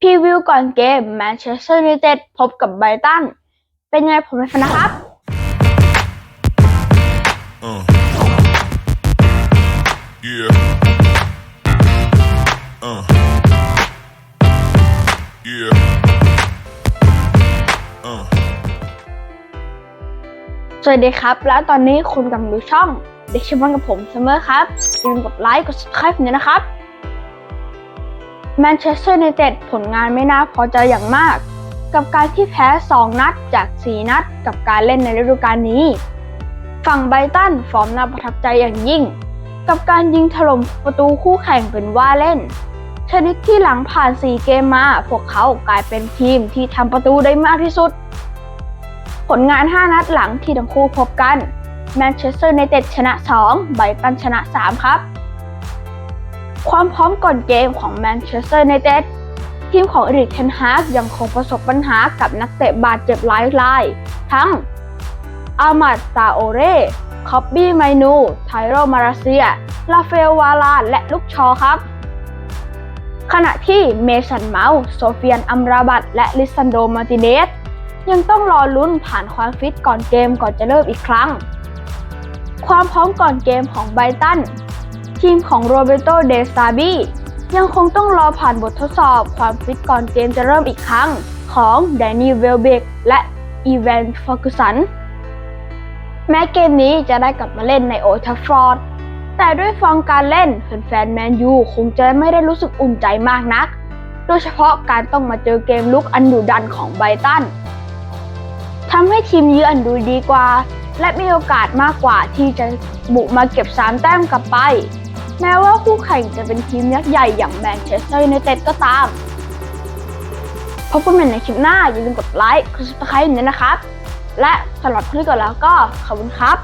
พรีวิวก่อนเกมแมนเชสเตอร์ยูไนเต็ดพบกับไบรตัน เป็นยังไงผมเป็นฟนนะครับ Uh. Yeah. Uh. Yeah. Uh. สวัสดีครับ แล้วตอนนี้คุณกำลังดูช่อง เด็กชิมอนกับผมเสมอครับอย่าลืมกดไลค์กด subscribe ผมด้วยนะครับแมนเชสเตอร์ยูไนเต็ดผลงานไม่น่าพอใจอย่างมาก กับการที่แพ้ 2 นัดจาก 4 นัดกับการเล่นในฤดูกาลนี้ ฝั่งไบรตันฟอร์มน่าประทับใจอย่างยิ่ง กับการยิงถล่มประตูคู่แข่งเป็นว่าเล่น ชนิดที่หลังผ่าน 4 เกมมา พวกเขากลายเป็นทีมที่ทำประตูได้มากที่สุด ผลงาน 5 นัดหลังที่ทั้งคู่พบกัน แมนเชสเตอร์ n นเต็ดชนะ 2 ไบตันชนะ 3 ครับ ความพร้อมก่อนเกมของแมนเชสเตอร์ n นเต็ดทีมของอริกเทนฮากยังคงประสบปัญหากับนักเตะบาดเจ็บหลายราย ทั้งอามาดซาโอเร่คอบบี้ไมนู ไทโรมาราเซีย ลาเฟลวาลา และลูกชอครับ ขณะที่เมสันเมาส์โซเฟียนอัมราบัต และลิซันโดมาร์ติเนสยังต้องรอลุ้นผ่านความฟิตก่อนเกมก่อนจะเริ่มอีกครั้ง ความพร้อมก่อนเกมของไบตัน ทีมของโรเบโตเดซาบียังคงต้องรอผ่านบททดสอบความฟิตก่อนเกมจะเริ่มอีกครั้งของแดนนี่เวลเบกและอีแวนฟอร์กุสัน แม้เกมนี้จะได้กลับมาเล่นในโอทัฟฟอร์ดแต่ด้วยฟอร์มการเล่นแฟนแมนยูคงจะไม่ได้รู้สึกอุ่นใจมากนัก โดยเฉพาะการต้องมาเจอเกมลุกอันดุดันของไบตันทำให้ทีมเยือนดูดีกว่า และมีโอกาสมากกว่าที่จะบุกมาเก็บ3แต้มกลับไป แม้ว่าคู่แข่งจะเป็นทีมยักษ์ใหญ่อย่างแมนเชสเตอร์ยูไนเต็ดก็ตาม พบกันใหม่ในคลิปหน้าอย่าลืมกดไลค์กดซับสไครต์ด้วยนะครับ และสำหรับคลิปก่อนแล้วก็ขอบคุณครับ